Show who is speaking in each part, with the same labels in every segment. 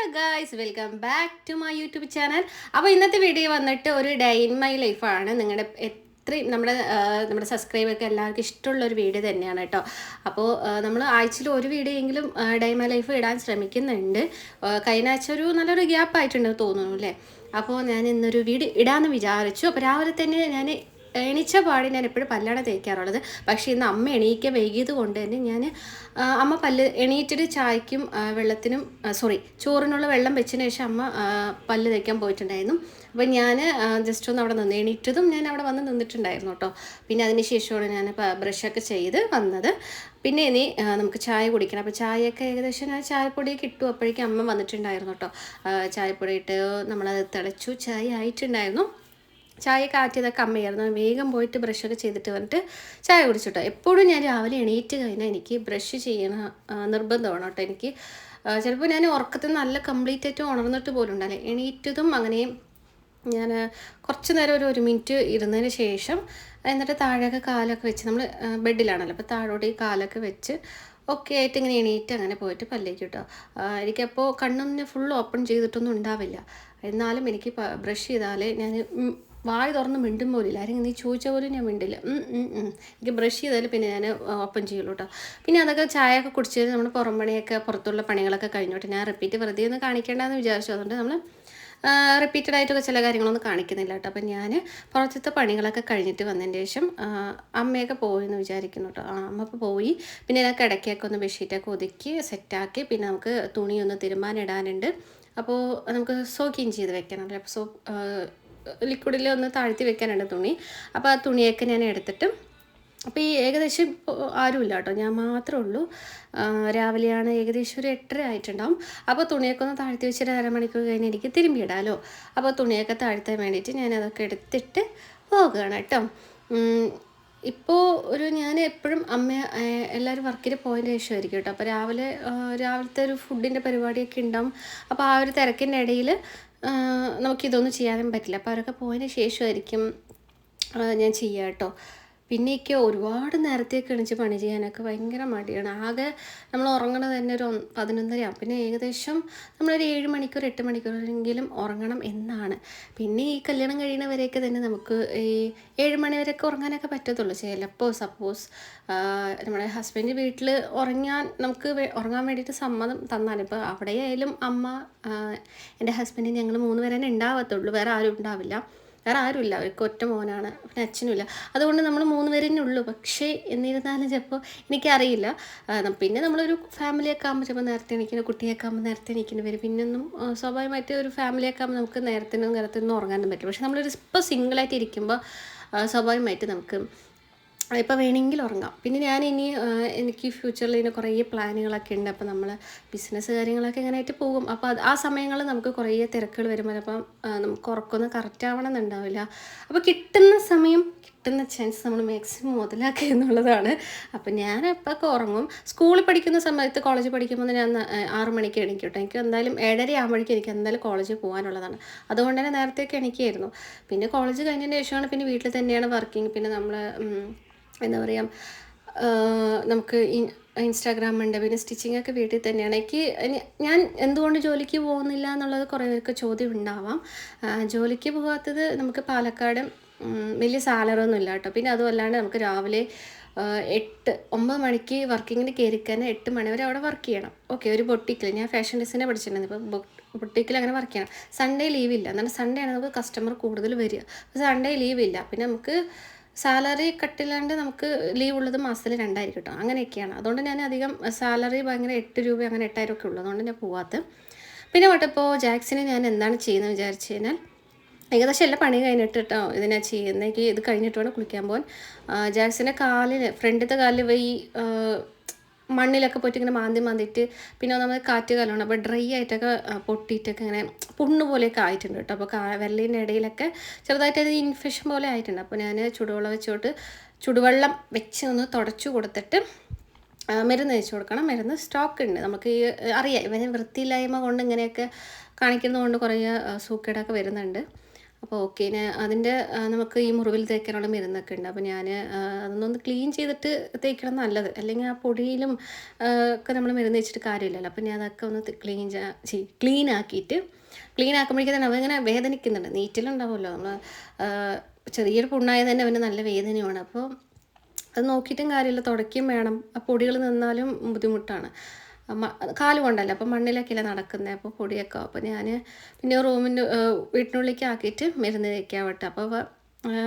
Speaker 1: Hello guys welcome back to my YouTube channel അപ്പോൾ ഇന്നത്തെ video വന്നിട്ട് ഒരു ഡേ ഇൻ മൈ ലൈഫാണ് നിങ്ങളുടെ ഇത്രയും നമ്മുടെ നമ്മുടെ സബ്സ്ക്രൈബർക്ക് എല്ലാവർക്കും ഇഷ്ടമുള്ള ഒരു വീഡിയോ തന്നെയാണ് കേട്ടോ അപ്പോൾ നമ്മൾ ആഴ്ചയിൽ ഒരു വീഡിയോ എങ്കിലും ഡേ മൈ ലൈഫ് ഇടാൻ ശ്രമിക്കുന്നുണ്ട്. കഴിഞ്ഞ ആഴ്ച ഒരു നല്ലൊരു ഗ്യാപ്പ് ആയിട്ടുണ്ട് തോന്നുന്നു അല്ലേ അപ്പോൾ ഞാൻ ഇന്നൊരു വീഡിയോ ഇടാമെന്ന് വിചാരിച്ചു. അപ്പോൾ രാവിലെ തന്നെ ഞാൻ എണീച്ച പാടി ഞാൻ എപ്പോഴും പല്ലാണ് തേക്കാറുള്ളത്. പക്ഷേ ഇന്ന് അമ്മ എണീക്കാൻ വൈകിയത് കൊണ്ട് തന്നെ ഞാൻ അമ്മ പല്ല് എണീറ്റിട്ട് ചായക്കും വെള്ളത്തിനും സോറി ചോറിനുള്ള വെള്ളം വെച്ചതിന് ശേഷം അമ്മ പല്ല് തേക്കാൻ പോയിട്ടുണ്ടായിരുന്നു. അപ്പം ഞാൻ ജസ്റ്റ് ഒന്ന് അവിടെ നിന്ന് എണീറ്റതും ഞാൻ അവിടെ വന്ന് നിന്നിട്ടുണ്ടായിരുന്നു കേട്ടോ. പിന്നെ അതിന് ശേഷമാണ് ഞാൻ ബ്രഷൊക്കെ ചെയ്ത് വന്നത്. പിന്നെ ഇനി നമുക്ക് ചായ കുടിക്കണം. അപ്പോൾ ചായയൊക്കെ ഏകദേശം ഞാൻ ചായപ്പൊടി കിട്ടും. അപ്പോഴേക്കും അമ്മ വന്നിട്ടുണ്ടായിരുന്നു കേട്ടോ. ചായപ്പൊടി ഇട്ട് നമ്മളത് തിളച്ചു ചായ ആയിട്ടുണ്ടായിരുന്നു. ചായ കാറ്റിയതൊക്കെ അമ്മയായിരുന്നു. വേഗം പോയിട്ട് ബ്രഷൊക്കെ ചെയ്തിട്ട് വന്നിട്ട് ചായ കുടിച്ചിട്ടോ. എപ്പോഴും ഞാൻ രാവിലെ എണീറ്റ് കഴിഞ്ഞാൽ എനിക്ക് ബ്രഷ് ചെയ്യണ നിർബന്ധമാണ് കേട്ടോ എനിക്ക്. ചിലപ്പോൾ ഞാൻ ഉറക്കത്തിൽ നല്ല കംപ്ലീറ്റ് ആയിട്ട് ഉണർന്നിട്ട് പോലും ഉണ്ടാവില്ല. എണീറ്റതും അങ്ങനെ ഞാൻ കുറച്ച് നേരം ഒരു ഒരു മിനിറ്റ് ഇരുന്നതിന് ശേഷം എന്നിട്ട് താഴെയൊക്കെ കാലൊക്കെ വെച്ച് നമ്മൾ ബെഡിലാണല്ലോ. അപ്പോൾ താഴോട്ട് ഈ കാലൊക്കെ വെച്ച് ഒക്കെ ആയിട്ട് ഇങ്ങനെ എണീറ്റ് അങ്ങനെ പോയിട്ട് പല്ലേക്ക് കിട്ടുക എനിക്കപ്പോൾ കണ്ണൊന്നും ഫുൾ ഓപ്പൺ ചെയ്തിട്ടൊന്നും ഉണ്ടാവില്ല. എന്നാലും എനിക്ക് ബ്രഷ് ചെയ്താലേ ഞാൻ വായ് തുറന്ന് മിണ്ടും പോലില്ല ആരെങ്കിലും നീ ചോദിച്ചാൽ പോലും ഞാൻ മിണ്ടില്ല. എനിക്ക് ബ്രഷ് ചെയ്താൽ പിന്നെ ഞാൻ ഓപ്പൺ ചെയ്യുള്ളൂ കേട്ടോ പിന്നെ അതൊക്കെ ചായ ഒക്കെ കുടിച്ച് നമ്മൾ പുറം പണിയൊക്കെ പുറത്തുള്ള പണികളൊക്കെ കഴിഞ്ഞോട്ടെ ഞാൻ റിപ്പീറ്റ് വെറുതെ ഒന്ന് കാണിക്കേണ്ടെന്ന് വിചാരിച്ചു. അതുകൊണ്ട് നമ്മൾ റിപ്പീറ്റഡ് ആയിട്ടൊക്കെ ചില കാര്യങ്ങളൊന്നും കാണിക്കുന്നില്ല കേട്ടോ അപ്പം ഞാൻ പുറത്തത്തെ പണികളൊക്കെ കഴിഞ്ഞിട്ട് വന്നതിന് ശേഷം അമ്മയൊക്കെ പോയി എന്ന് വിചാരിക്കുന്നു കേട്ടോ ആ, അമ്മ ഇപ്പോൾ പോയി. പിന്നെ ഞാൻ കിടക്കയൊക്കെ ഒന്ന് ബെഡ്ഷീറ്റൊക്കെ ഒതുക്കി സെറ്റാക്കി പിന്നെ നമുക്ക് തുണിയൊന്ന് ഇടാനുണ്ട് അപ്പോൾ നമുക്ക് സോക്കിങ് ചെയ്ത് വെക്കാനുണ്ട് അപ്പോൾ സോ ലിക്വിഡിൽ ഒന്ന് താഴ്ത്തി വെക്കാനുണ്ട് തുണി. അപ്പോൾ ആ തുണിയൊക്കെ ഞാൻ എടുത്തിട്ട് അപ്പോൾ ഈ ഏകദേശം ആരുമില്ല കേട്ടോ. ഞാൻ മാത്രമേ ഉള്ളൂ. രാവിലെയാണ് ഏകദേശം ഒരു എട്ടര ആയിട്ടുണ്ടാവും. അപ്പോൾ തുണിയൊക്കെ ഒന്ന് താഴ്ത്തി വെച്ചിട്ട് അരമണിക്കൂർ കഴിഞ്ഞ് എനിക്ക് തിരുമ്പിയിടാമല്ലോ അപ്പോൾ തുണിയൊക്കെ താഴ്ത്താൻ വേണ്ടിയിട്ട് ഞാൻ അതൊക്കെ എടുത്തിട്ട് പോകുകയാണ് കേട്ടോ. ഇപ്പോൾ ഒരു ഞാൻ എപ്പോഴും അമ്മ എല്ലാവരും വർക്കിന് പോയതിന് ശേഷമായിരിക്കും കേട്ടോ. അപ്പോൾ രാവിലെ രാവിലത്തെ ഒരു ഫുഡിന്റെ പരിപാടിയൊക്കെ ഉണ്ടാവും. അപ്പോൾ ആ ഒരു തിരക്കിന്റെ ഇടയിൽ നമുക്കിതൊന്നും ചെയ്യാനും പറ്റില്ല. അപ്പോൾ അവരൊക്കെ പോയതിന് ശേഷമായിരിക്കും ഞാൻ ചെയ്യുക കേട്ടോ പിന്നെയൊക്കെ ഒരുപാട് നേരത്തേക്ക് എണിച്ച് പണി ചെയ്യാനൊക്കെ ഭയങ്കര മടിയാണ്. ആകെ നമ്മൾ ഉറങ്ങണത് തന്നെ ഒരു പതിനൊന്നരയാണ് പിന്നെ ഏകദേശം നമ്മളൊരു ഏഴ് മണിക്കൂർ എട്ട് മണിക്കൂറെങ്കിലും ഉറങ്ങണം എന്നാണ്. പിന്നെ ഈ കല്യാണം കഴിയുന്നവരെയൊക്കെ തന്നെ നമുക്ക് ഈ ഏഴ് മണി വരെയൊക്കെ ഉറങ്ങാനൊക്കെ പറ്റത്തുള്ളൂ. ചിലപ്പോൾ സപ്പോസ് നമ്മുടെ ഹസ്ബൻഡ് വീട്ടിൽ ഉറങ്ങാൻ നമുക്ക് ഉറങ്ങാൻ വേണ്ടിയിട്ട് സമ്മതം തന്നാലും. ഇപ്പോൾ അവിടെ ആയാലും അമ്മ എന്റെ ഹസ്ബൻഡ് ഞങ്ങൾ മൂന്ന് പേരെ ഉണ്ടാവത്തുള്ളൂ. വേറെ ആരും ഉണ്ടാവില്ല. വേറെ ആരുമില്ല അവർക്ക് ഒറ്റ മോനാണ്. പിന്നെ അച്ഛനുമില്ല. അതുകൊണ്ട് നമ്മൾ മൂന്ന് പേര് തന്നെ ഉള്ളൂ. പക്ഷേ എന്നിരുന്നാലും ചിലപ്പോൾ എനിക്കറിയില്ല. പിന്നെ നമ്മളൊരു ഫാമിലിയൊക്കെ ആകുമ്പോൾ ചിലപ്പോൾ നേരത്തെ എണീക്കുന്ന കുട്ടിയൊക്കെ ആകുമ്പോൾ നേരത്തെ എണീക്കുന്ന. വരും പിന്നൊന്നും സ്വാഭാവികമായിട്ട് ഒരു ഫാമിലിയൊക്കെ ആകുമ്പോൾ നമുക്ക് നേരത്തിനും നേരത്തിനും ഉറങ്ങാനും പറ്റും പക്ഷെ നമ്മളൊരു ഇപ്പോൾ സിംഗിളായിട്ട് ഇരിക്കുമ്പോൾ സ്വാഭാവികമായിട്ട് നമുക്ക് ഇപ്പോൾ വേണമെങ്കിൽ ഉറങ്ങാം. പിന്നെ ഞാൻ ഇനി എനിക്ക് ഫ്യൂച്ചറിൽ ഇനി കുറേ പ്ലാനുകളൊക്കെ ഉണ്ട്. അപ്പോൾ നമ്മൾ ബിസിനസ് കാര്യങ്ങളൊക്കെ ഇങ്ങനെ ആയിട്ട് പോകും. അപ്പോൾ അത് ആ സമയങ്ങളിൽ നമുക്ക് കുറേ തിരക്കുകൾ വരുമ്പോൾ അപ്പം നമുക്ക് ഉറക്കമൊന്നും കറക്റ്റ് ആവണമെന്നുണ്ടാവില്ല അപ്പോൾ കിട്ടുന്ന സമയം കിട്ടുന്ന ചാൻസ് നമ്മൾ മാക്സിമം മുതലാക്കുക എന്നുള്ളതാണ്. അപ്പോൾ ഞാൻ എപ്പോഴൊക്കെ ഉറങ്ങും. സ്കൂളിൽ പഠിക്കുന്ന സമയത്ത് കോളേജിൽ പഠിക്കുമ്പോൾ ഞാൻ ആറ് മണിക്ക് എണീക്കട്ടെ. കേട്ടോ എനിക്ക് എന്തായാലും ഏഴര ആകുമ്പോഴേക്കും എനിക്ക് എന്തായാലും കോളേജിൽ പോകാനുള്ളതാണ്. അതുകൊണ്ട് തന്നെ നേരത്തെയൊക്കെ എണീക്കായിരുന്നു. പിന്നെ കോളേജ് കഴിഞ്ഞതിന് ശേഷമാണ് പിന്നെ വീട്ടിൽ തന്നെയാണ് വർക്കിംഗ് പിന്നെ നമ്മൾ എന്താ പറയുക നമുക്ക് ഇൻ- ഇൻസ്റ്റാഗ്രാം ഉണ്ട് പിന്നെ സ്റ്റിച്ചിങ് ഒക്കെ വീട്ടിൽ തന്നെയാണ്. എനിക്ക് ഞാൻ എന്തുകൊണ്ട് ജോലിക്ക് പോകുന്നില്ല എന്നുള്ളത് കുറേ പേർക്ക് ചോദ്യം ഉണ്ടാവാം. ജോലിക്ക് പോകാത്തത് നമുക്ക് പാലക്കാട് വലിയ സാലറി ഒന്നും ഇല്ല കേട്ടോ. പിന്നെ അതുമല്ലാണ്ട് നമുക്ക് രാവിലെ എട്ട് ഒമ്പത് മണിക്ക് വർക്കിങ്ങിന് കയറിക്കാൻ എട്ട് മണി വരെ അവിടെ വർക്ക് ചെയ്യണം. ഓക്കെ ഒരു ബൊട്ടിക്കിൽ ഞാൻ ഫാഷൻ ഡിസൈനെ പഠിച്ചിട്ടുണ്ടായിരുന്നു ഇപ്പോൾ ബൊട്ടിക്കിൽ അങ്ങനെ വർക്ക് ചെയ്യണം. സൺഡേ ലീവ് ഇല്ല. എന്നാൽ സൺഡേ ആണ് നമുക്ക് കസ്റ്റമർ കൂടുതൽ വരിക. സൺഡേ ലീവ് ഇല്ല. പിന്നെ നമുക്ക് സാലറി കട്ടില്ലാണ്ട് നമുക്ക് ലീവ് ഉള്ളത് മാസത്തിൽ രണ്ടായിരിക്കും കേട്ടോ അങ്ങനെയൊക്കെയാണ്. അതുകൊണ്ട് ഞാൻ അധികം സാലറി ഭയങ്കര എട്ട് രൂപ അങ്ങനെ എട്ടായിരം ഒക്കെ ഉള്ളൂ അതുകൊണ്ട് ഞാൻ പോവാത്ത. പിന്നെ വട്ടപ്പോൾ ജാക്സിന് ഞാൻ എന്താണ് ചെയ്യുന്നത് വിചാരിച്ചു കഴിഞ്ഞാൽ ഏകദേശം എല്ലാ പണി കഴിഞ്ഞിട്ട് കേട്ടോ ഇതിനാ ചെയ്യുന്നത് എനിക്ക് ഇത് കഴിഞ്ഞിട്ട് വേണം കുളിക്കാൻ പോകാൻ ജാക്സിന്റെ കാലിൽ ഫ്രണ്ടിലത്തെ കാലിൽ ഈ മണ്ണിലൊക്കെ പോയിട്ട് ഇങ്ങനെ മാന്തി മാന്തിയിട്ട് പിന്നെ നമ്മൾ കാറ്റ് കാലമാണ്. അപ്പോൾ ഡ്രൈ ആയിട്ടൊക്കെ പൊട്ടിയിട്ടൊക്കെ ഇങ്ങനെ പുണ്ണ് പോലെയൊക്കെ ആയിട്ടുണ്ട് കേട്ടോ. അപ്പോൾ കാ വെള്ളീന്റെ ഇടയിലൊക്കെ ചെറുതായിട്ട് അത് ഇൻഫെക്ഷൻ പോലെ ആയിട്ടുണ്ട്. അപ്പോൾ ഞാൻ ചുടുവെള്ളം വെച്ചോട്ട് ചുടുവെള്ളം വെച്ച് ഒന്ന് തുടച്ചു കൊടുത്തിട്ട് മരുന്ന് വെച്ച് കൊടുക്കണം. മരുന്ന് സ്റ്റോക്ക് ഉണ്ട്. നമുക്ക് ഈ അറിയാം. ഇവന് വൃത്തിയില്ലായ്മ കൊണ്ട് ഇങ്ങനെയൊക്കെ കാണിക്കുന്നതുകൊണ്ട് കുറേ സൂക്കേടൊക്കെ വരുന്നുണ്ട്. അപ്പോൾ ഓക്കെ അതിന്റെ നമുക്ക് ഈ മുറിവിൽ തേക്കാനുള്ള മരുന്നൊക്കെ ഉണ്ട്. അപ്പോൾ ഞാൻ അതൊന്നൊന്ന് ക്ലീൻ ചെയ്തിട്ട് തേക്കണം നല്ലത്. അല്ലെങ്കിൽ ആ പൊടിയിലും ഒക്കെ നമ്മൾ മരുന്ന് വെച്ചിട്ട് കാര്യമില്ലല്ലോ. അപ്പോൾ ഞാൻ അതൊക്കെ ഒന്ന് ക്ലീൻ ക്ലീൻ ആക്കിയിട്ട് ക്ലീൻ ആക്കുമ്പോഴേക്കും തന്നെ അവനിങ്ങനെ വേദനിക്കുന്നുണ്ട്. നീറ്റിലുണ്ടാവുമല്ലോ. നമ്മൾ ചെറിയൊരു പുണ്ണായത് തന്നെ അവന് നല്ല വേദനയാണ്. അപ്പോൾ അത് നോക്കിയിട്ടും കാര്യമില്ല. തുടയ്ക്കുകയും വേണം. ആ പൊടികൾ നിന്നാലും ബുദ്ധിമുട്ടാണ്. മ- കാൽ കൊണ്ടല്ല? അപ്പം മണ്ണിലൊക്കെയല്ലേ നടക്കുന്നത് അപ്പോൾ പൊടിയൊക്കെ. അപ്പോൾ ഞാൻ പിന്നെ റൂമിന്റെ വീട്ടിനുള്ളിലേക്ക് ആക്കിയിട്ട് മരുന്ന് തേക്കാൻ വിട്ടു. അപ്പോൾ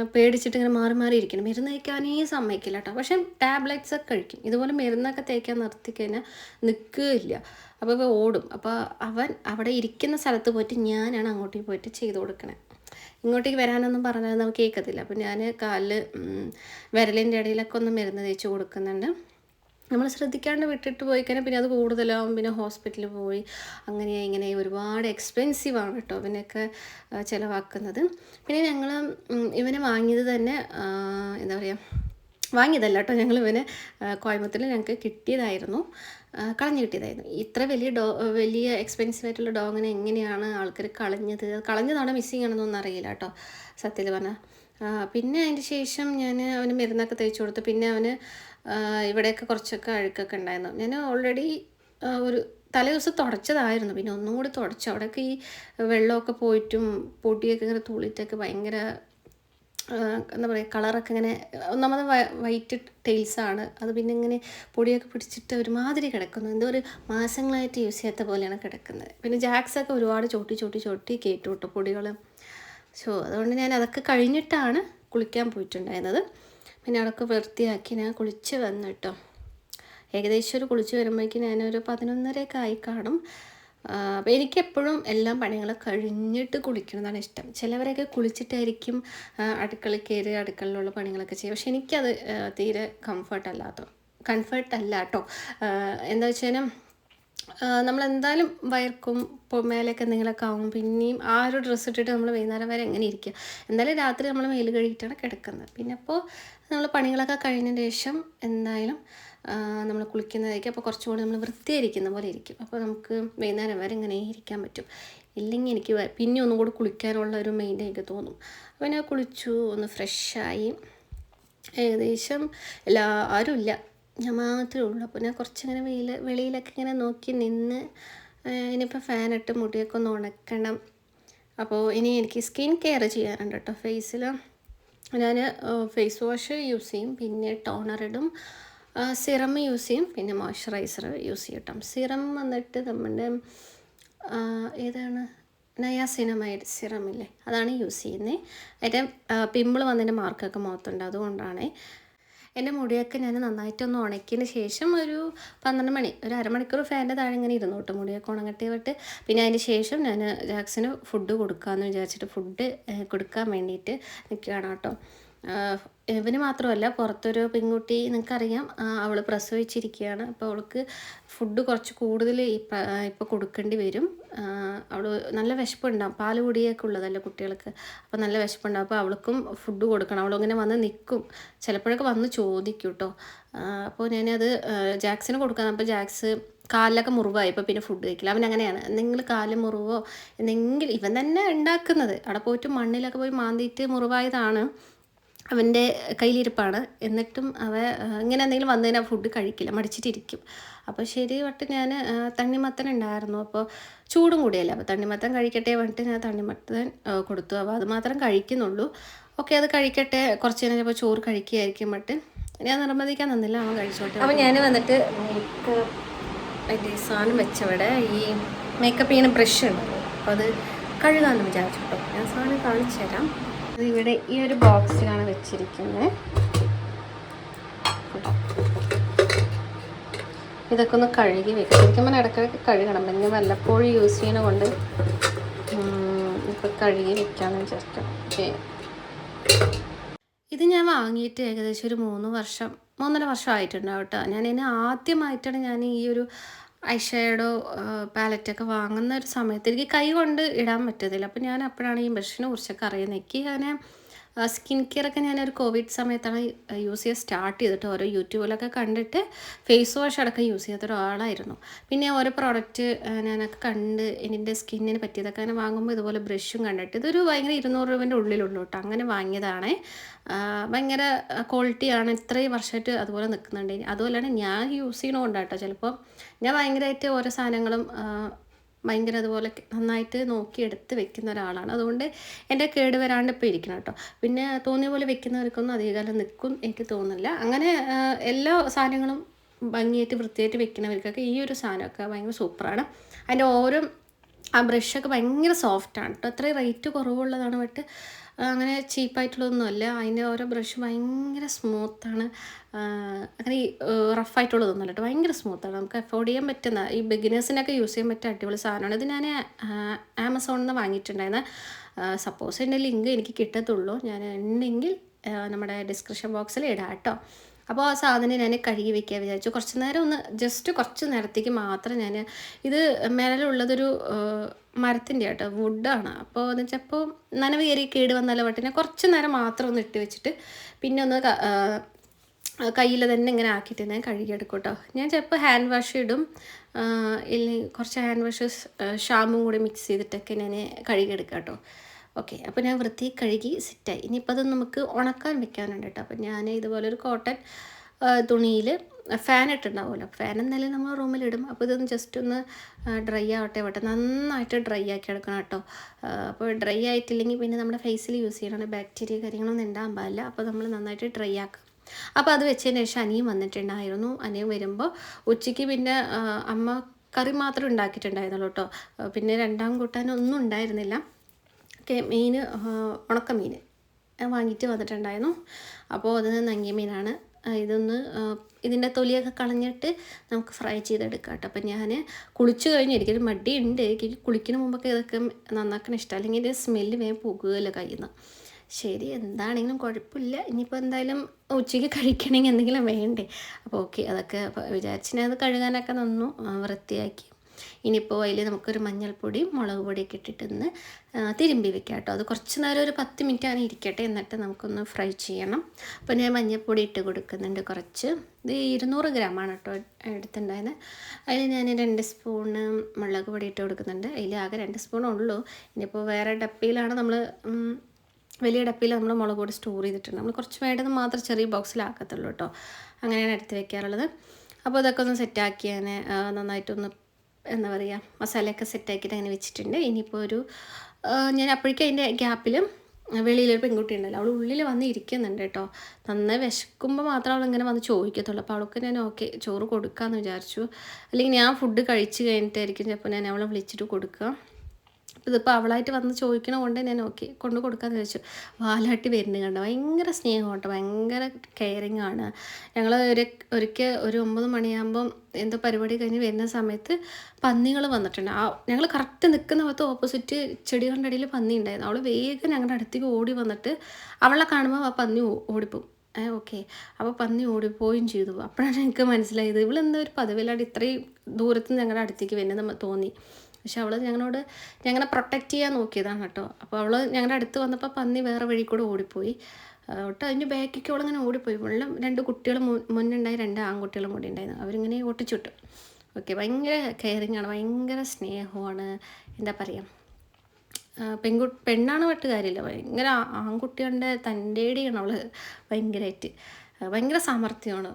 Speaker 1: പേടിച്ചിട്ട് ഇങ്ങനെ മാറി മാറി ഇരിക്കണം മരുന്ന് തേക്കാനേ സമ്മതിക്കില്ല കേട്ടോ. പക്ഷേ ടാബ്ലറ്റ്സ് ഒക്കെ കഴിക്കും. ഇതുപോലെ മരുന്നൊക്കെ തേക്കാൻ നിർത്തി കഴിഞ്ഞാൽ നിൽക്കുകയില്ല. അപ്പോൾ ഓടും. അപ്പോൾ അവൻ അവിടെ ഇരിക്കുന്ന സ്ഥലത്ത് പോയിട്ട് ഞാനാണ് അങ്ങോട്ടേക്ക് പോയിട്ട് ചെയ്ത് കൊടുക്കണേ. ഇങ്ങോട്ടേക്ക് വരാനൊന്നും പറഞ്ഞാൽ നമുക്ക് കേൾക്കത്തില്ല. അപ്പോൾ ഞാൻ കാലിൽ വിരലിന്റെ ഇടയിലൊക്കെ ഒന്ന് മരുന്ന് തേച്ച് കൊടുക്കുന്നുണ്ട്. നമ്മൾ ശ്രദ്ധിക്കാണ്ട് വിട്ടിട്ട് പോയി കഴിഞ്ഞാൽ പിന്നെ അത് കൂടുതലാവും. പിന്നെ ഹോസ്പിറ്റലിൽ പോയി അങ്ങനെ ഇങ്ങനെ ഒരുപാട് എക്സ്പെൻസീവ് ആണ് കേട്ടോ ഇവനൊക്കെ ചിലവാക്കുന്നത്. പിന്നെ ഞങ്ങൾ ഇവനെ വാങ്ങിയത് തന്നെ എന്താ പറയുക വാങ്ങിയതല്ല കേട്ടോ ഞങ്ങൾ ഇവനെ കോയമ്പത്തൂരിൽ ഞങ്ങൾക്ക് കിട്ടിയതായിരുന്നു. കളഞ്ഞു കിട്ടിയതായിരുന്നു. ഇത്ര വലിയ ഡോ വലിയ എക്സ്പെൻസീവ് ആയിട്ടുള്ള ഡോഗിനെ എങ്ങനെയാണ് ആൾക്കാർ കളഞ്ഞത്? കളഞ്ഞതാണോ മിസ്സിങ് ആണെന്നൊന്നും അറിയില്ല കേട്ടോ സത്യത്തിൽ പറഞ്ഞാൽ പിന്നെ അതിന്റെ ശേഷം ഞാൻ അവന് മരുന്നൊക്കെ തേച്ച് കൊടുത്തു. പിന്നെ അവന് ഇവിടെയൊക്കെ കുറച്ചൊക്കെ അഴുക്കൊക്കെ ഉണ്ടായിരുന്നു. ഞാൻ ഓൾറെഡി ഒരു തലേ ദിവസം തുടച്ചതായിരുന്നു. പിന്നെ ഒന്നും കൂടി തുടച്ചു. അവിടെയൊക്കെ ഈ വെള്ളമൊക്കെ പോയിട്ടും പൊടിയൊക്കെ ഇങ്ങനെ തുളിറ്റൊക്കെ ഭയങ്കര എന്താ പറയുക കളറൊക്കെ ഇങ്ങനെ ഒന്നാമത് വൈറ്റ് ടൈൽസാണ് അത് പിന്നെ ഇങ്ങനെ പൊടിയൊക്കെ പിടിച്ചിട്ട് ഒരുമാതിരി കിടക്കുന്നു. എന്തോ ഒരു മാസങ്ങളായിട്ട് യൂസ് ചെയ്യാത്ത പോലെയാണ് കിടക്കുന്നത്. പിന്നെ ജാക്സൊക്കെ ഒരുപാട് ചോട്ടി ചോട്ടി ചോട്ടി കേട്ടു കേട്ടോ പൊടികൾ സോ അതുകൊണ്ട് ഞാൻ അതൊക്കെ കഴിഞ്ഞിട്ടാണ് കുളിക്കാൻ പോയിട്ടുണ്ടായിരുന്നത്. പിന്നെ അതൊക്കെ വൃത്തിയാക്കി ഞാൻ കുളിച്ച് വന്നു കേട്ടോ ഏകദേശം ഒരു കുളിച്ച് വരുമ്പോഴേക്കും ഞാനൊരു പതിനൊന്നരയൊക്കെ ആയി കാണും. അപ്പോൾ എനിക്കെപ്പോഴും എല്ലാം പണികൾ കഴിഞ്ഞിട്ട് കുളിക്കുന്നതാണ് ഇഷ്ടം. ചിലവരൊക്കെ കുളിച്ചിട്ടായിരിക്കും അടുക്കള കയറി അടുക്കളയിലുള്ള പണികളൊക്കെ ചെയ്യുക. പക്ഷെ എനിക്കത് തീരെ കംഫർട്ട് അല്ലാത്ത കംഫർട്ട് അല്ല കേട്ടോ എന്താ വെച്ചാൽ നമ്മളെന്തായാലും വയർക്കും മേലൊക്കെ എന്തെങ്കിലുമൊക്കെ ആവും. പിന്നെയും ആ ഒരു ഡ്രസ്സ് ഇട്ടിട്ട് നമ്മൾ വൈകുന്നേരം വരെ എങ്ങനെ ഇരിക്കുക? എന്തായാലും രാത്രി നമ്മൾ മേൽ കഴുകിയിട്ടാണ് കിടക്കുന്നത്. പിന്നെ അപ്പോൾ നമ്മൾ പണികളൊക്കെ കഴിഞ്ഞതിന് ശേഷം എന്തായാലും നമ്മൾ കുളിക്കുന്നതായിരിക്കും. അപ്പോൾ കുറച്ചും കൂടി നമ്മൾ വൃത്തിയായിരിക്കുന്ന പോലെ ഇരിക്കും. അപ്പോൾ നമുക്ക് വൈകുന്നേരം വരെ ഇങ്ങനെ ഇരിക്കാൻ പറ്റും. ഇല്ലെങ്കിൽ എനിക്ക് പിന്നെ ഒന്നും കൂടി കുളിക്കാനുള്ള ഒരു മൈൻഡ് എനിക്ക് തോന്നും. അപ്പോൾ ഞാൻ കുളിച്ചു ഒന്ന് ഫ്രഷായി ഏകദേശം എല്ലാവരും ഇല്ല. ഞാൻ മാത്രമേ ഉള്ളൂ. അപ്പോൾ ഞാൻ കുറച്ചിങ്ങനെ വെയിൽ വെളിയിലൊക്കെ ഇങ്ങനെ നോക്കി നിന്ന് ഇനിയിപ്പോൾ ഫാനിട്ട് മുടിയൊക്കെ ഒന്ന് ഉണക്കണം. അപ്പോൾ ഇനി എനിക്ക് സ്കിൻ കെയർ ചെയ്യാനുണ്ട് കേട്ടോ. ഫേസിൽ ഞാൻ ഫേസ് വാഷ് യൂസ് ചെയ്യും. പിന്നെ ടോണർ ഇടും. സിറം യൂസ് ചെയ്യും. പിന്നെ മോയ്സ്ചറൈസർ യൂസ് ചെയ്യും കേട്ടോ. സിറം വന്നിട്ട് നമ്മുടെ ഏതാണ്? നയാസിനമൈഡ് സിറം ഇല്ലേ? അതാണ് യൂസ് ചെയ്യുന്നത് അതിന്റെ പിമ്പിൾ വന്നതിന്റെ മാർക്കൊക്കെ മുഖത്തുണ്ട്. അതുകൊണ്ടാണ്. എന്റെ മുടിയൊക്കെ ഞാൻ നന്നായിട്ടൊന്ന് ഉണക്കിയതിന് ശേഷം ഒരു പന്ത്രണ്ട് മണി ഒരു അരമണിക്കൂർ ഫാനിന്റെ താഴെ ഇങ്ങനെ ഇരുന്നു കേട്ടോ. മുടിയൊക്കെ ഉണങ്ങട്ടി വിട്ട്. പിന്നെ അതിന് ശേഷം ഞാൻ ജാക്സിന് ഫുഡ് കൊടുക്കാമെന്ന് വിചാരിച്ചിട്ട് ഫുഡ് കൊടുക്കാൻ വേണ്ടിയിട്ട് നിൽക്കുകയാണ് കേട്ടോ. ഇവന് മാത്രമല്ല പുറത്തൊരു പെൺകുട്ടി നിങ്ങൾക്കറിയാം അവൾ പ്രസവിച്ചിരിക്കുകയാണ്. അപ്പോൾ അവൾക്ക് ഫുഡ് കുറച്ച് കൂടുതൽ ഇപ്പോൾ കൊടുക്കേണ്ടി വരും. അവൾ നല്ല വിശപ്പുണ്ടാവും. പാൽ കുടിയൊക്കെ ഉള്ളതല്ലേ കുട്ടികൾക്ക്. അപ്പോൾ നല്ല വിശപ്പുണ്ടാവും. അപ്പോൾ അവൾക്കും ഫുഡ് കൊടുക്കണം. അവളിങ്ങനെ വന്ന് നിൽക്കും. ചിലപ്പോഴൊക്കെ വന്ന് ചോദിക്കും കേട്ടോ അപ്പോൾ ഞാനത് ജാക്സിന് കൊടുക്കാൻ അപ്പോൾ ജാക്സ് കാലിലൊക്കെ മുറിവായി. ഇപ്പോൾ പിന്നെ ഫുഡ് കഴിക്കില്ല. അവൻ അങ്ങനെയാണ്. എന്തെങ്കിലും കാൽ മുറിവോ എന്തെങ്കിലും ഇവൻ തന്നെ ഉണ്ടാക്കുന്നത്. അവിടെ പോയിട്ട് മണ്ണിലൊക്കെ പോയി മാന്തിയിട്ട് മുറിവായതാണ്. അവന്റെ കയ്യിലിരിപ്പാണ്. എന്നിട്ടും അവ ഇങ്ങനെ എന്തെങ്കിലും വന്നു കഴിഞ്ഞാൽ ഫുഡ് കഴിക്കില്ല. മടിച്ചിട്ടിരിക്കും. അപ്പോൾ ശരി വട്ട് ഞാൻ തണ്ണിമത്തൻ ഉണ്ടായിരുന്നു. അപ്പോൾ ചൂടും കൂടിയല്ല? അപ്പോൾ തണ്ണിമത്തൻ കഴിക്കട്ടെ പറഞ്ഞിട്ട് ഞാൻ തണ്ണിമത്തൻ കൊടുത്തു. അപ്പോൾ അത് മാത്രം കഴിക്കുന്നുള്ളൂ. ഓക്കെ അത് കഴിക്കട്ടെ. കുറച്ച് നേരം ഇപ്പോൾ ചോറ് കഴിക്കുകയായിരിക്കും മട്ട് ഞാൻ നിർബന്ധിക്കാൻ തന്നില്ല അവൻ കഴിച്ചോട്ടെ അപ്പോൾ ഞാൻ വന്നിട്ട് മേക്കപ്പ് സാധനം വെച്ചവിടെ ഈ മേക്കപ്പ് ചെയ്യുന്ന ബ്രഷ് ഉണ്ട് അപ്പോൾ അത് കഴുകാമെന്ന് വിചാരിച്ചു. കേട്ടോ ഞാൻ സാധനം കാണിച്ചു തരാം ഇവിടെ ഈ ഒരു ബോക്സിലാണ് വെച്ചിരിക്കുന്നത്. ഇതൊക്കെ ഒന്ന് കഴുകി വെക്കും. ശരിക്കും ഇടയ്ക്കിടയ്ക്ക് കഴുകണം. പിന്നെ വല്ലപ്പോഴും യൂസ് ചെയ്യണ കൊണ്ട് ഇപ്പം കഴുകി വെക്കാമെന്ന് വിചാരിക്കാം ഓക്കെ. ഇത് ഞാൻ വാങ്ങിയിട്ട് ഏകദേശം ഒരു മൂന്ന് വർഷം മൂന്നര വർഷം ആയിട്ടുണ്ടാവും കേട്ടോ. ഞാൻ ഇതിന് ആദ്യമായിട്ടാണ് ഞാൻ ഈ ഒരു ഐഷേഡോ പാലറ്റൊക്കെ വാങ്ങുന്ന ഒരു സമയത്ത് എനിക്ക് കൈ കൊണ്ട് ഇടാൻ പറ്റത്തില്ല. അപ്പോൾ ഞാൻ അപ്പോഴാണ് ഈ ബ്രഷിനെ കുറിച്ചൊക്കെ അറിയുന്നത്. എനിക്ക് ഞാൻ സ്കിൻ കെയർ ഒക്കെ ഒരു കോവിഡ് സമയത്താണ് യൂസ് ചെയ്യാൻ സ്റ്റാർട്ട് ചെയ്തിട്ട് ഓരോ യൂട്യൂബിലൊക്കെ കണ്ടിട്ട് ഫേസ് വാഷ് അടക്കം യൂസ് ചെയ്യാത്ത ഒരാളായിരുന്നു. പിന്നെ ഓരോ പ്രോഡക്റ്റ് ഞാനൊക്കെ കണ്ട് എന്റെ സ്കിന്നിന് പറ്റിയതൊക്കെ അങ്ങനെ വാങ്ങുമ്പോൾ ഇതുപോലെ ബ്രഷും കണ്ടിട്ട് ഇതൊരു ഭയങ്കര ഇരുന്നൂറ് രൂപേന്റെ ഉള്ളിലുള്ളൂ കേട്ടോ. അങ്ങനെ വാങ്ങിയതാണ്. ഭയങ്കര ക്വാളിറ്റിയാണ് ഇത്രയും വർഷമായിട്ട് അതുപോലെ നിൽക്കുന്നുണ്ട്. അതുപോലെയാണ് ഞാൻ യൂസ് ചെയ്യണോണ്ടാട്ടോ ചിലപ്പോൾ ഞാൻ ഭയങ്കരമായിട്ട് ഓരോ സാധനങ്ങളും ഭയങ്കര അതുപോലെ നന്നായിട്ട് നോക്കി എടുത്ത് വെക്കുന്ന ഒരാളാണ്. അതുകൊണ്ട് എന്റെ കേട് വരാണ്ട് ഇപ്പോൾ ഇരിക്കണം കേട്ടോ. പിന്നെ തോന്നിയ പോലെ വെക്കുന്നവർക്കൊന്നും അധികകാലം നിൽക്കും എനിക്ക് തോന്നുന്നില്ല. അങ്ങനെ എല്ലാ സാധനങ്ങളും ഭംഗിയായിട്ട് വൃത്തിയായിട്ട് വെക്കുന്നവർക്കൊക്കെ ഈ ഒരു സാധനമൊക്കെ ഭയങ്കര സൂപ്പറാണ്. അതിന്റെ ഓരോ ആ ബ്രഷൊക്കെ ഭയങ്കര സോഫ്റ്റാണ് കേട്ടോ. അത്രയും റേറ്റ് കുറവുള്ളതാണ്. ബട്ട് അങ്ങനെ ചീപ്പായിട്ടുള്ളതൊന്നുമല്ല. അതിന്റെ ഓരോ ബ്രഷ് ഭയങ്കര സ്മൂത്താണ്. അങ്ങനെ ഈ റഫായിട്ടുള്ളതൊന്നുമല്ല കേട്ടോ. ഭയങ്കര സ്മൂത്താണ്. നമുക്ക് അഫോർഡ് ചെയ്യാൻ പറ്റുന്ന ഈ ബിഗിനേഴ്സിനൊക്കെ യൂസ് ചെയ്യാൻ പറ്റിയ അടിപൊളി സാധനമാണ്. ഇത് ഞാൻ ആമസോണിൽ നിന്ന് വാങ്ങിയിട്ടുണ്ടായിരുന്നു. സപ്പോസ് എന്റെ ലിങ്ക് എനിക്ക് കിട്ടത്തുള്ളൂ. ഞാൻ ഉണ്ടെങ്കിൽ നമ്മുടെ ഡിസ്ക്രിപ്ഷൻ ബോക്സിൽ ഇടാം കേട്ടോ. അപ്പോൾ ആ സാധനം ഞാൻ കഴുകി വെക്കാൻ വിചാരിച്ചു. കുറച്ച് നേരം ഒന്ന് ജസ്റ്റ് കുറച്ച് നേരത്തേക്ക് മാത്രം ഞാൻ ഇത് മേലുള്ളതൊരു മരത്തിന്റെ ആട്ടോ വുഡാണ് അപ്പോൾ എന്ന് വെച്ചാൽ അപ്പോൾ നനവ് കയറി കേട് വന്നാലോ വട്ടിനെ കുറച്ച് നേരം മാത്രം ഒന്ന് ഇട്ട് വെച്ചിട്ട് പിന്നെ ഒന്ന് കയ്യിൽ തന്നെ ഇങ്ങനെ ആക്കിയിട്ട് ഞാൻ കഴുകിയെടുക്കും കേട്ടോ ഞാൻ ചിലപ്പോൾ ഹാൻഡ് വാഷ് ഇടും ഇല്ലെങ്കിൽ കുറച്ച് ഹാൻഡ് വാഷ് ഷാമ്പും കൂടി മിക്സ് ചെയ്തിട്ടൊക്കെ ഞാൻ കഴുകിയെടുക്കാം കേട്ടോ ഓക്കെ അപ്പോൾ ഞാൻ വൃത്തി കഴുകി സെറ്റായി ഇനിയിപ്പോൾ അത് നമുക്ക് ഉണക്കാൻ വെക്കാനുണ്ട് കേട്ടോ അപ്പോൾ ഞാൻ ഇതുപോലെ ഒരു കോട്ടൺ തുണിയിൽ ഫാൻ ഇട്ടുണ്ടാവുമല്ലോ ഫാൻ എന്നാലും നമ്മൾ റൂമിലിടും അപ്പോൾ ഇതൊന്ന് ജസ്റ്റ് ഒന്ന് ഡ്രൈ ആവട്ടെ ആവട്ടെ. നന്നായിട്ട് ഡ്രൈ ആക്കി എടുക്കണം കേട്ടോ അപ്പോൾ ഡ്രൈ ആയിട്ടില്ലെങ്കിൽ പിന്നെ നമ്മുടെ ഫേസിൽ യൂസ് ചെയ്യണം ബാക്ടീരിയ കാര്യങ്ങളൊന്നും ഉണ്ടാകാൻ പാടില്ല. അപ്പോൾ നമ്മൾ നന്നായിട്ട് ഡ്രൈ ആക്കുക അപ്പോൾ അത് വെച്ചതിന് ശേഷം അനിയും വന്നിട്ടുണ്ടായിരുന്നു. അനിയും വരുമ്പോൾ ഉച്ചയ്ക്ക് പിന്നെ അമ്മ കറി മാത്രം ഉണ്ടാക്കിയിട്ടുണ്ടായിരുന്നുള്ളൂ കേട്ടോ പിന്നെ രണ്ടാം കൂട്ടാനൊന്നും ഉണ്ടായിരുന്നില്ല. ഒക്കെ മീൻ ഉണക്ക മീൻ വാങ്ങിയിട്ട് വന്നിട്ടുണ്ടായിരുന്നു. അപ്പോൾ അത് നങ്ങിയ മീനാണ് ഇതൊന്ന് ഇതിന്റെ തൊലിയൊക്കെ കളഞ്ഞിട്ട് നമുക്ക് ഫ്രൈ ചെയ്തെടുക്കാം കേട്ടോ. അപ്പം ഞാൻ കുളിച്ചു കഴിഞ്ഞ്. എനിക്കൊരു ഉണ്ട് എനിക്ക് കുളിക്കുന്ന മുമ്പൊക്കെ ഇതൊക്കെ നന്നാക്കണം ഇഷ്ടം. അല്ലെങ്കിൽ ഇതിന്റെ സ്മെല്ല് വേഗം പോകുമല്ലോ കയ്യിൽ നിന്ന്. ശരി എന്താണെങ്കിലും കുഴപ്പമില്ല. ഇനിയിപ്പോൾ എന്തായാലും ഉച്ചയ്ക്ക് കഴിക്കണമെങ്കിൽ എന്തെങ്കിലും വേണ്ടേ? അപ്പോൾ ഓക്കെ അതൊക്കെ വിചാരിച്ചിനെ അത് കഴുകാനൊക്കെ നന്നു. വൃത്തിയാക്കി. ഇനിയിപ്പോൾ അതിൽ നമുക്കൊരു മഞ്ഞൾപ്പൊടി മുളക് പൊടിയൊക്കെ ഇട്ടിട്ടൊന്ന് തിരുമ്പി വെക്കാം കേട്ടോ. അത് കുറച്ച് നേരം ഒരു പത്ത് മിനിറ്റ് ആണ് ഇരിക്കട്ടെ. എന്നിട്ട് നമുക്കൊന്ന് ഫ്രൈ ചെയ്യണം. അപ്പോൾ ഞാൻ മഞ്ഞൾപ്പൊടി ഇട്ട് കൊടുക്കുന്നുണ്ട് കുറച്ച്. ഇത് ഇരുന്നൂറ് ഗ്രാമാണ് കേട്ടോ എടുത്തിട്ടുണ്ടായത് അതിൽ ഞാൻ രണ്ട് സ്പൂണ് മുളക് പൊടി ഇട്ട് കൊടുക്കുന്നുണ്ട്. അതിൽ ആകെ രണ്ട് സ്പൂണുള്ളൂ ഇനിയിപ്പോൾ വേറെ ഡപ്പിയിലാണ് നമ്മൾ വലിയ ഡപ്പിയിൽ നമ്മൾ മുളക് പൊടി സ്റ്റോർ ചെയ്തിട്ടുണ്ട്. നമ്മൾ കുറച്ച് വേണ്ടത് മാത്രം ചെറിയ ബോക്സിലാക്കത്തുള്ളൂ കേട്ടോ. അങ്ങനെയാണ് എടുത്ത് വെക്കാറുള്ളത്. അപ്പോൾ ഇതൊക്കെ ഒന്ന് സെറ്റാക്കി നന്നായിട്ടൊന്ന് എന്താ പറയുക മസാലയൊക്കെ സെറ്റാക്കിയിട്ട് അങ്ങനെ വെച്ചിട്ടുണ്ട്. ഇനിയിപ്പോൾ ഒരു ഞാൻ അപ്പോഴേക്കും അതിന്റെ ഗ്യാപ്പിലും വെളിയിലൊരു പെൺകുട്ടി ഉണ്ടല്ലോ അവൾ ഉള്ളിൽ വന്ന് ഇരിക്കുന്നുണ്ട് കേട്ടോ. നന്നായി വിശക്കുമ്പോൾ മാത്രം അവൾ ഇങ്ങനെ വന്ന് ചോദിക്കത്തുള്ളൂ. അപ്പോൾ അവൾക്ക് ഞാൻ ഓക്കെ ചോറ് കൊടുക്കാമെന്ന് വിചാരിച്ചു. അല്ലെങ്കിൽ ഞാൻ ഫുഡ് കഴിച്ച് കഴിഞ്ഞിട്ടായിരിക്കും ചിലപ്പോൾ ഞാൻ അവളെ വിളിച്ചിട്ട് കൊടുക്കുക. ഇതിപ്പോൾ അവളായിട്ട് വന്ന് ചോദിക്കണ കൊണ്ട് ഞാൻ ഓക്കെ കൊണ്ട് കൊടുക്കാമെന്ന് വെച്ചു വാലാട്ടി വരുന്നത് കണ്ട? ഭയങ്കര സ്നേഹം കേട്ടോ ഭയങ്കര കെയറിങ് ആണ്. ഞങ്ങൾ ഒരു ഒരിക്കൽ ഒരു ഒമ്പത് മണിയാകുമ്പം എന്തോ പരിപാടി കഴിഞ്ഞ് വരുന്ന സമയത്ത് പന്നികൾ വന്നിട്ടുണ്ട്. ആ ഞങ്ങൾ കറക്റ്റ് നിൽക്കുന്ന ഭാഗത്ത് ഓപ്പോസിറ്റ് ചെടികളുടെ ഇടയിൽ പന്നി ഉണ്ടായിരുന്നു. അവൾ വേഗം ഞങ്ങളുടെ അടുത്തേക്ക് ഓടി വന്നിട്ട് അവളെ കാണുമ്പോൾ ആ പന്നി ഓടിപ്പോവും. ഏ ഓക്കെ. അപ്പോൾ പന്നി ഓടിപ്പോയും ചെയ്തു. അപ്പോഴാണ് എനിക്ക് മനസ്സിലായത്. ഇവളെന്താ ഒരു പതിവില്ലാണ്ട് ഇത്രയും ദൂരത്ത് ഞങ്ങളുടെ അടുത്തേക്ക് വരുന്നത് തോന്നി. പക്ഷെ അവൾ ഞങ്ങളോട് ഞങ്ങളെ പ്രൊട്ടക്റ്റ് ചെയ്യാൻ നോക്കിയതാണ് കേട്ടോ. അപ്പോൾ അവൾ ഞങ്ങളുടെ അടുത്ത് വന്നപ്പോൾ പന്നി വേറെ വഴി കൂടെ ഓടിപ്പോയി. ഒട്ട് അതിന്റെ ബാക്കിക്ക് അവളിങ്ങനെ ഓടിപ്പോയി. വെള്ളം രണ്ട് കുട്ടികൾ മുന്നുണ്ടായി രണ്ട് ആൺകുട്ടികളും കൂടി ഉണ്ടായിരുന്നു. അവരിങ്ങനെ ഓട്ടിച്ചുട്ടു ഓക്കെ ഭയങ്കര കെയറിങ് ആണ് ഭയങ്കര സ്നേഹമാണ് എന്താ പറയുക പെൺകു പെണ്ണാണ് വെട്ടുകാരില്ല ഭയങ്കര ആൺകുട്ടികളുടെ തന്റെടിയാണ് അവൾ ഭയങ്കരമായിട്ട് ഭയങ്കര സാമർഥ്യമാണ്.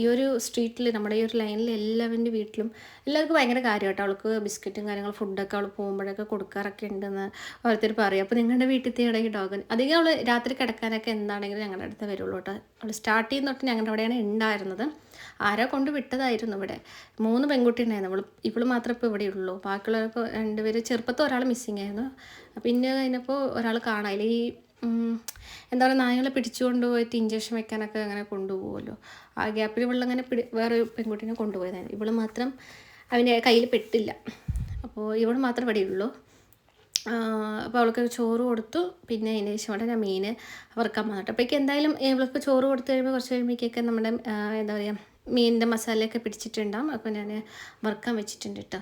Speaker 1: ഈ ഒരു സ്ട്രീറ്റിൽ നമ്മുടെ ഈ ഒരു ലൈനിൽ എല്ലാവരുടെ വീട്ടിലും എല്ലാവർക്കും ഭയങ്കര കാര്യമായിട്ട് അവൾക്ക് ബിസ്ക്കറ്റും കാര്യങ്ങളും ഫുഡൊക്കെ അവൾ പോകുമ്പോഴൊക്കെ കൊടുക്കാറൊക്കെ ഉണ്ടെന്ന് ഓരോരുത്തർ പറയും. അപ്പോൾ നിങ്ങളുടെ വീട്ടിൽ ഇടയ്ക്ക് ഡോഗൻ അധികം അവൾ രാത്രി കിടക്കാനൊക്കെ എന്താണെങ്കിലും ഞങ്ങളുടെ അടുത്ത് വരുള്ളൂ കേട്ടോ. അവൾ സ്റ്റാർട്ട് ചെയ്യുന്ന തൊട്ട് ഞങ്ങളുടെ അവിടെയാണ് ഉണ്ടായിരുന്നത് ആരോ കൊണ്ട് വിട്ടതായിരുന്നു ഇവിടെ. മൂന്ന് പെൺകുട്ടി ഉണ്ടായിരുന്നു. അവൾ ഇവൾ മാത്രമേ ഇപ്പോൾ ഇവിടെ ഉള്ളൂ. ബാക്കിയുള്ളവരൊക്കെ രണ്ടുപേര് ചെറുപ്പത്തിൽ ഒരാൾ മിസ്സിങ് ആയിരുന്നു. പിന്നെ കഴിഞ്ഞപ്പോൾ ഒരാൾ കാണാൻ ഈ എന്താ പറയുക നായകളെ പിടിച്ചുകൊണ്ട് ഇഞ്ചക്ഷൻ വെക്കാനൊക്കെ അങ്ങനെ കൊണ്ടുപോകുമല്ലോ. ആ ഗ്യാപ്പിൽ ഇവിടെ അങ്ങനെ പിടി വേറെ പെൺകുട്ടീനെ കൊണ്ടുപോയതായിരുന്നു. ഇവൾ മാത്രം അവന്റെ കയ്യിൽ പെട്ടില്ല. അപ്പോൾ ഇവൾ മാത്രം ഇവിടെ ഉള്ളൂ. അപ്പോൾ അവൾക്ക് ചോറ് കൊടുത്തു. പിന്നെ അതിന് ശേഷം അവിടെ ഞാൻ മീൻ വറുക്കാൻ വന്നിട്ട്. അപ്പോഴേക്ക് എന്തായാലും ഇവൾക്ക് ചോറ് കൊടുത്തു കഴിയുമ്പോൾ കുറച്ച് കഴിയുമ്പോഴേക്കൊക്കെ നമ്മുടെ എന്താ പറയുക മീനിന്റെ മസാലയൊക്കെ പിടിച്ചിട്ടുണ്ടാകും അപ്പോൾ ഞാൻ വറുക്കാൻ വെച്ചിട്ടുണ്ട് കേട്ടോ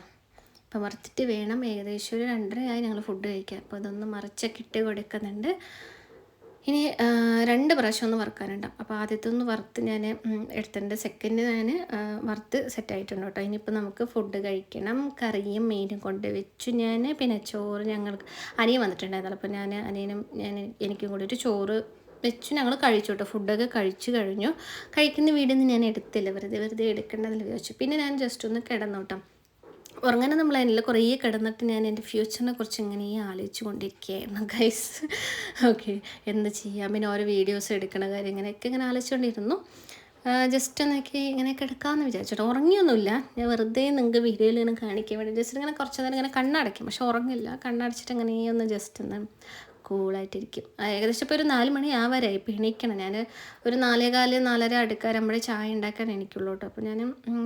Speaker 1: വറുത്തിട്ട് വേണം ഏകദേശം ഒരു രണ്ടരയായി ഞങ്ങൾ ഫുഡ് കഴിക്കാൻ. അപ്പോൾ അതൊന്ന് മറിച്ചൊക്കെ ഇട്ട് കൊടുക്കുന്നുണ്ട്. ഇനി രണ്ട് പ്രാവശ്യം ഒന്ന് വറുക്കാനുണ്ടാവും അപ്പോൾ ആദ്യത്തെ ഒന്ന് വറുത്ത് ഞാൻ എടുത്തിട്ടുണ്ട്. സെക്കൻഡ് ഞാൻ വറുത്ത് സെറ്റായിട്ടുണ്ട് കേട്ടോ. ഇനിയിപ്പോൾ നമുക്ക് ഫുഡ് കഴിക്കണം. കറിയും മീനും കൊണ്ട് വെച്ചു ഞാൻ പിന്നെ ചോറ് ഞങ്ങൾ അനിയൻ വന്നിട്ടുണ്ടായിരുന്നല്ലോ. അപ്പോൾ ഞാൻ അനിയനും ഞാൻ എനിക്കും കൂടി ഒരു ചോറ് വെച്ചു. ഞങ്ങൾ കഴിച്ചു കേട്ടോ. ഫുഡൊക്കെ കഴിച്ചു കഴിഞ്ഞു. കഴിക്കുന്ന വീടിൽ നിന്ന് ഞാൻ എടുത്തില്ല. വെറുതെ വെറുതെ എടുക്കേണ്ടതിൽ വിചാരിച്ചു. പിന്നെ ഞാൻ ജസ്റ്റ് ഒന്ന് കിടന്നു കേട്ടോ. ഉറങ്ങാൻ നമ്മൾ അതിൽ കുറേ കിടന്നിട്ട് ഞാൻ എന്റെ ഫ്യൂച്ചറിനെ കുറിച്ച് ഇങ്ങനെ ആലോചിച്ച് കൊണ്ടിരിക്കുകയായിരുന്നു ഗൈസ് ഓക്കെ എന്ത് ചെയ്യാം? പിന്നെ ഓരോ വീഡിയോസ് എടുക്കണ കാര്യം ഇങ്ങനെയൊക്കെ ഇങ്ങനെ ആലോചിച്ചുകൊണ്ടിരുന്നു. ജസ്റ്റ് എന്നൊക്കെ ഇങ്ങനെ കിടക്കാമെന്ന് വിചാരിച്ചിട്ട്. ഉറങ്ങിയൊന്നുമില്ല. ഞാൻ വെറുതെ നിങ്ങൾക്ക് വീഡിയോയിൽ ഇങ്ങനെ കാണിക്കാൻ വേണ്ടി ജസ്റ്റ് ഇങ്ങനെ കുറച്ച് നേരം ഇങ്ങനെ കണ്ണടയ്ക്കും. പക്ഷെ ഉറങ്ങില്ല. കണ്ണടച്ചിട്ട് അങ്ങനെ ഒന്ന് ജസ്റ്റ് ഒന്ന് കൂളായിട്ടിരിക്കും. ഏകദേശം ഇപ്പോൾ ഒരു നാല് മണി ആവാരായി ഇപ്പോൾ എണീക്കണം. ഞാൻ ഒരു നാലേകാൽ നാലര അടുക്കാരമ്പഴേ ചായ ഉണ്ടാക്കാൻ എനിക്കുള്ളൂ കേട്ടോ. അപ്പോൾ ഞാൻ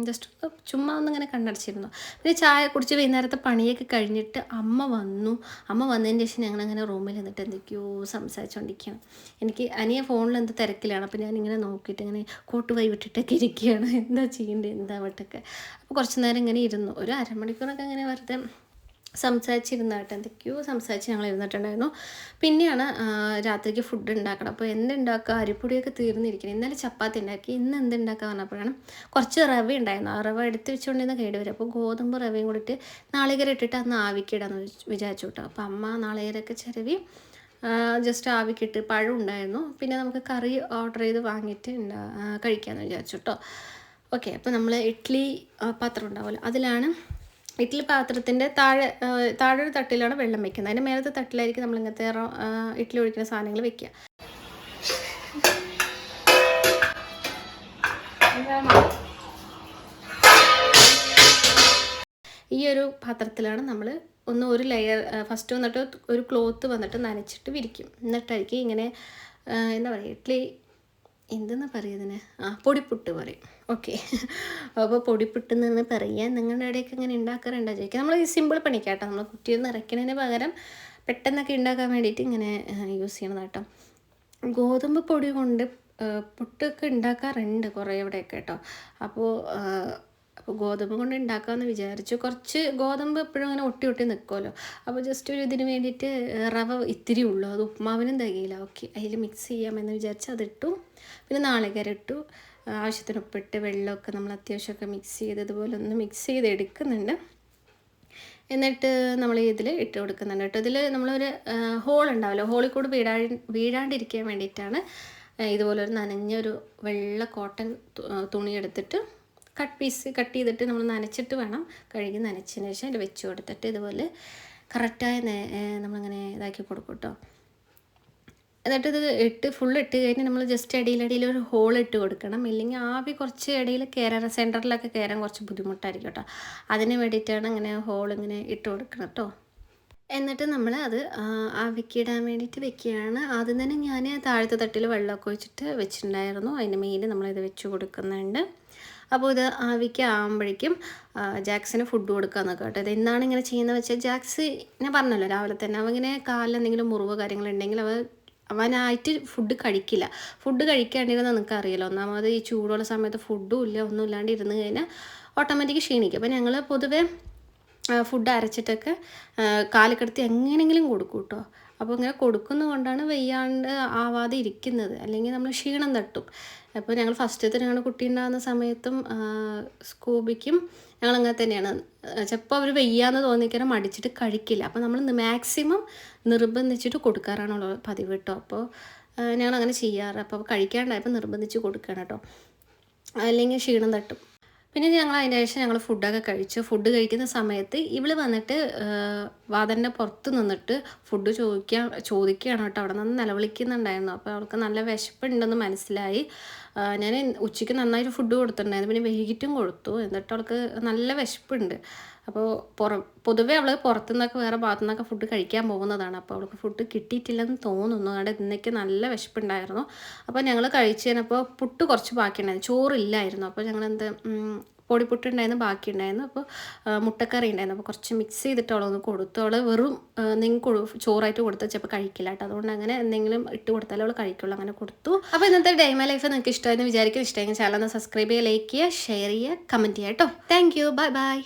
Speaker 1: ജസ്റ്റ് ചുമ്മാ ഒന്നിങ്ങനെ കണ്ടടിച്ചിരുന്നു പിന്നെ ചായ കുടിച്ച് വൈകുന്നേരത്തെ പണിയൊക്കെ കഴിഞ്ഞിട്ട് അമ്മ വന്നു. അമ്മ വന്നതിന് ശേഷം ഞങ്ങളങ്ങനെ റൂമിൽ നിന്നിട്ട് എന്തൊക്കെയോ സംസാരിച്ചുകൊണ്ടിരിക്കുകയാണ് എനിക്ക് അനിയ ഫോണിൽ എന്ത് തിരക്കിലാണ്. അപ്പോൾ ഞാനിങ്ങനെ നോക്കിയിട്ട് ഇങ്ങനെ കോട്ട് വൈവിട്ടിട്ടൊക്കെ ഇരിക്കുകയാണ്. എന്താ ചെയ്യേണ്ടത്? എന്താ വട്ടൊക്കെ? അപ്പോൾ കുറച്ച് നേരം ഇങ്ങനെ ഇരുന്നു. ഒരു അരമണിക്കൂറൊക്കെ ഇങ്ങനെ വെറുതെ സംസാരിച്ചിരുന്നായിട്ട് എന്തൊക്കെയോ സംസാരിച്ച് ഞങ്ങൾ ഇരുന്നിട്ടുണ്ടായിരുന്നു പിന്നെയാണ് രാത്രിക്ക് ഫുഡ് ഉണ്ടാക്കണം. അപ്പോൾ എന്തുണ്ടാക്കുക? അരിപ്പൊടിയൊക്കെ തീർന്നിരിക്കണം ഇന്നലെ ചപ്പാത്തി ഉണ്ടാക്കി. ഇന്ന് എന്തുണ്ടാക്കുക പറഞ്ഞപ്പോഴാണ് കുറച്ച് റവ ഉണ്ടായിരുന്നു. ആ റവ എടുത്ത് വെച്ചുകൊണ്ടിരുന്ന കേട് വരും. അപ്പോൾ ഗോതമ്പ് റവയും കൂടിയിട്ട് നാളികേരം ഇട്ടിട്ട് അന്ന് ആവിക്കിടാന്ന് വിചാ- വിചാരിച്ചു കേട്ടോ. അപ്പോൾ അമ്മ നാളികേരമൊക്കെ ചിരവി ജസ്റ്റ് ആവിക്കിട്ട് പഴം ഉണ്ടായിരുന്നു. പിന്നെ നമുക്ക് കറി ഓർഡർ ചെയ്ത് വാങ്ങിയിട്ട് ഉണ്ടാ കഴിക്കാമെന്ന് വിചാരിച്ചു കേട്ടോ. ഓക്കെ. അപ്പോൾ നമ്മൾ ഇഡ്ഡലി പാത്രം ഉണ്ടാവുമല്ലോ. അതിലാണ് ഇഡ്ഡലി പാത്രത്തിന്റെ താഴെ താഴെ ഒരു തട്ടിലാണ് വെള്ളം വെക്കുന്നത്. അതിന്റെ മേലത്തെ തട്ടിലായിരിക്കും നമ്മൾ ഇങ്ങനത്തെ ഇഡ്ഡലി ഒഴിക്കുന്ന സാധനങ്ങൾ വെക്കുക. ഈ ഒരു പാത്രത്തിലാണ് നമ്മൾ ഒന്ന് ഒരു ലെയർ ഫസ്റ്റ് വന്നിട്ട് ഒരു ക്ലോത്ത് വന്നിട്ട് നനച്ചിട്ട് വിരിക്കും. എന്നിട്ടായിരിക്കും ഇങ്ങനെ എന്താ പറയുക ഇഡ്ഡലി എന്തെന്നാ പറയുന്നതിന് ആ പൊടിപ്പുട്ട് പറയും. ഓക്കെ അപ്പോൾ പൊടിപ്പുട്ട് എന്ന് പറയാൻ നിങ്ങളുടെ ഇടയ്ക്ക് ഇങ്ങനെ ഉണ്ടാക്കാറുണ്ടോ? ചോദിക്കുക. നമ്മൾ സിമ്പിൾ പണിക്കാട്ടോ. നമ്മൾ കുറ്റിയിൽ നിറയ്ക്കുന്നതിന് പകരം പെട്ടെന്നൊക്കെ ഉണ്ടാക്കാൻ വേണ്ടിയിട്ട് ഇങ്ങനെ യൂസ് ചെയ്യണം കേട്ടോ ഗോതമ്പ് പൊടി കൊണ്ട് പുട്ടൊക്കെ ഉണ്ടാക്കാറുണ്ട് കുറേ ഇവിടെയൊക്കെ കേട്ടോ അപ്പോൾ ഗോതമ്പ് കൊണ്ട് ഉണ്ടാക്കാമെന്ന് വിചാരിച്ചു. കുറച്ച് ഗോതമ്പ് എപ്പോഴും അങ്ങനെ ഒട്ടി ഒട്ടി നിൽക്കുമല്ലോ അപ്പോൾ ജസ്റ്റ് ഒരു ഇതിന് വേണ്ടിയിട്ട് റവ ഇത്തിരി ഉള്ളൂ. അത് ഉപ്മാവിനും തികയില്ല. ഓക്കെ അതിൽ മിക്സ് ചെയ്യാമെന്ന് വിചാരിച്ച് അതിട്ടു. പിന്നെ നാളികേരം ഇട്ടു ആവശ്യത്തിന് ഉപ്പിട്ട് വെള്ളമൊക്കെ നമ്മൾ അത്യാവശ്യമൊക്കെ മിക്സ് ചെയ്ത് ഇതുപോലെ ഒന്ന് മിക്സ് ചെയ്ത് എടുക്കുന്നുണ്ട്. എന്നിട്ട് നമ്മൾ ഇതിൽ ഇട്ട് കൊടുക്കുന്നുണ്ട് കേട്ടോ. ഇതിൽ നമ്മളൊരു ഹോൾ ഉണ്ടാവല്ലോ. ഹോളിൽ കൂടെ വീഴാ വീഴാണ്ടിരിക്കാൻ വേണ്ടിയിട്ടാണ് ഇതുപോലൊരു നനഞ്ഞൊരു വെള്ള കോട്ടൺ തുണി എടുത്തിട്ട് കട്ട് പീസ് കട്ട് ചെയ്തിട്ട് നമ്മൾ നനച്ചിട്ട് വേണം കഴുകി നനച്ചതിന് ശേഷം അതിൽ വെച്ച് കൊടുത്തിട്ട് ഇതുപോലെ കറക്റ്റായ നമ്മളിങ്ങനെ ഇതാക്കി കൊടുക്കും കേട്ടോ എന്നിട്ട് ഇത് ഇട്ട് ഫുൾ ഇട്ട് കഴിഞ്ഞ് നമ്മൾ ജസ്റ്റ് ഇടയിലിടയിൽ ഒരു ഹോൾ ഇട്ട് കൊടുക്കണം. ഇല്ലെങ്കിൽ ആവി കുറച്ച് ഇടയിൽ കയറാൻ സെന്ററിലൊക്കെ കയറാൻ കുറച്ച് ബുദ്ധിമുട്ടായിരിക്കും കേട്ടോ അതിന് വേണ്ടിയിട്ടാണ് ഇങ്ങനെ ഹോൾ ഇങ്ങനെ ഇട്ട് കൊടുക്കണം കേട്ടോ എന്നിട്ട് നമ്മൾ അത് ആവിക്ക് ആവിക്കിടാൻ വേണ്ടിയിട്ട് വെക്കുകയാണ്. ആദ്യം തന്നെ ഞാൻ താഴത്തെ തട്ടിൽ വെള്ളമൊക്കെ ഒഴിച്ചിട്ട് വെച്ചിട്ടുണ്ടായിരുന്നു. അതിന് മേലിൽ നമ്മളിത് വെച്ച് കൊടുക്കുന്നുണ്ട്. അപ്പോൾ ഇത് ആവിക്ക് ആകുമ്പോഴേക്കും ജാക്സിന് ഫുഡ് കൊടുക്കുക എന്നൊക്കെ കേട്ടോ. ഇത് എന്താണ് ഇങ്ങനെ ചെയ്യുന്നത് വെച്ചാൽ ജാക്സ് ഞാൻ പറഞ്ഞല്ലോ രാവിലെ തന്നെ അവ ഇങ്ങനെ കാലിൽ എന്തെങ്കിലും മുറിവ് കാര്യങ്ങളുണ്ടെങ്കിൽ അവ അവനായിട്ട് ഫുഡ് കഴിക്കില്ല. ഫുഡ് കഴിക്കാണ്ടിരുന്ന നിങ്ങൾക്ക് അറിയാലോ ഒന്നാമത് ഈ ചൂടുള്ള സമയത്ത് ഫുഡും ഇല്ല ഒന്നും ഇല്ലാണ്ട് ഇരുന്ന് കഴിഞ്ഞാൽ ഓട്ടോമാറ്റിക് ക്ഷീണിക്കും. അപ്പോൾ ഞങ്ങൾ പൊതുവേ ഫുഡ് അരച്ചിട്ടൊക്കെ കാൽ കിടത്തി എങ്ങനെയെങ്കിലും കൊടുക്കും കേട്ടോ. അപ്പോൾ ഇങ്ങനെ കൊടുക്കുന്നത് കൊണ്ടാണ് വയ്യാണ്ട് ആവാതെ ഇരിക്കുന്നത്. അല്ലെങ്കിൽ നമ്മൾ ക്ഷീണം തട്ടും. അപ്പോൾ ഞങ്ങൾ ഫസ്റ്റത്തെ ഞങ്ങളുടെ കുട്ടി ഉണ്ടാകുന്ന സമയത്തും സ്കൂബിക്കും ഞങ്ങൾ അങ്ങനെ തന്നെയാണ്. ചിലപ്പോൾ അവർ വെയ്യാന്ന് തോന്നിക്കാൻ മടിച്ചിട്ട് കഴിക്കില്ല. അപ്പോൾ നമ്മൾ മാക്സിമം നിർബന്ധിച്ചിട്ട് കൊടുക്കാറാണുള്ളത് പതിവ് കേട്ടോ. അപ്പോൾ ഞങ്ങൾ അങ്ങനെ ചെയ്യാറ്. അപ്പോൾ കഴിക്കാണ്ടായപ്പോൾ നിർബന്ധിച്ച് കൊടുക്കണം കേട്ടോ. അല്ലെങ്കിൽ ക്ഷീണം തട്ടും. പിന്നെ ഞങ്ങൾ അതിന്റെ ശേഷം ഞങ്ങൾ ഫുഡൊക്കെ കഴിച്ചു. ഫുഡ് കഴിക്കുന്ന സമയത്ത് ഇവൾ വന്നിട്ട് വാതന്റെ പുറത്ത് നിന്നിട്ട് ഫുഡ് ചോദിക്കാൻ ചോദിക്കുകയാണ് കേട്ടോ. അവിടെ നിന്ന് നിലവിളിക്കുന്നുണ്ടായിരുന്നു. അപ്പോൾ അവൾക്ക് നല്ല വിശപ്പുണ്ടെന്ന് മനസ്സിലായി. ഞാൻ ഉച്ചയ്ക്ക് നന്നായിട്ട് ഫുഡ് കൊടുത്തിട്ടുണ്ടായിരുന്നു. പിന്നെ വൈകിട്ടും കൊടുത്തു. എന്നിട്ട് അവൾക്ക് നല്ല വിശപ്പുണ്ട്. അപ്പോൾ പുറ പൊതുവേ അവൾ പുറത്തുനിന്നൊക്കെ വേറെ ഭാഗത്തു നിന്നൊക്കെ ഫുഡ് കഴിക്കാൻ പോകുന്നതാണ്. അപ്പോൾ അവൾക്ക് ഫുഡ് കിട്ടിയിട്ടില്ലെന്ന് തോന്നുന്നു. അവിടെ ഇന്നേക്ക് നല്ല വിശപ്പുണ്ടായിരുന്നു. അപ്പോൾ ഞങ്ങൾ കഴിച്ചു കഴിഞ്ഞപ്പോൾ പുട്ട് കുറച്ച് ബാക്കിയുണ്ടായിരുന്നു. ചോറില്ലായിരുന്നു. അപ്പോൾ ഞങ്ങൾ എന്ത് പൊടിപ്പുട്ടുണ്ടായിരുന്നു ബാക്കി ഉണ്ടായിരുന്നു ബാക്കിയുണ്ടായിരുന്നു. അപ്പോൾ മുട്ടക്കറി ഉണ്ടായിരുന്നു അപ്പോൾ കുറച്ച് മിക്സ് ചെയ്തിട്ട് അവളൊന്ന് കൊടുത്തു. അവൾ വെറും നിങ്ങൾ ചോറായിട്ട് കൊടുത്ത് ചിലപ്പോൾ കഴിക്കില്ല കേട്ടോ. അതുകൊണ്ട് അങ്ങനെ എന്തെങ്കിലും ഇട്ട് കൊടുത്താലേ അവൾ കഴിക്കുള്ളൂ. അങ്ങനെ കൊടുത്തു. അപ്പോൾ ഇന്നത്തെ ഡൈമ ലൈഫ് നിങ്ങൾക്ക് ഇഷ്ടമായിരുന്നു വിചാരിക്കും ഇഷ്ടമെങ്കിൽ ചാനൽ സബ്സ്ക്രൈബ് ചെയ്യുക ലൈക്ക് ചെയ്യുക ഷെയർ ചെയ്യുക കമന്റ് ചെയ്യുക കേട്ടോ. Thank you bye bye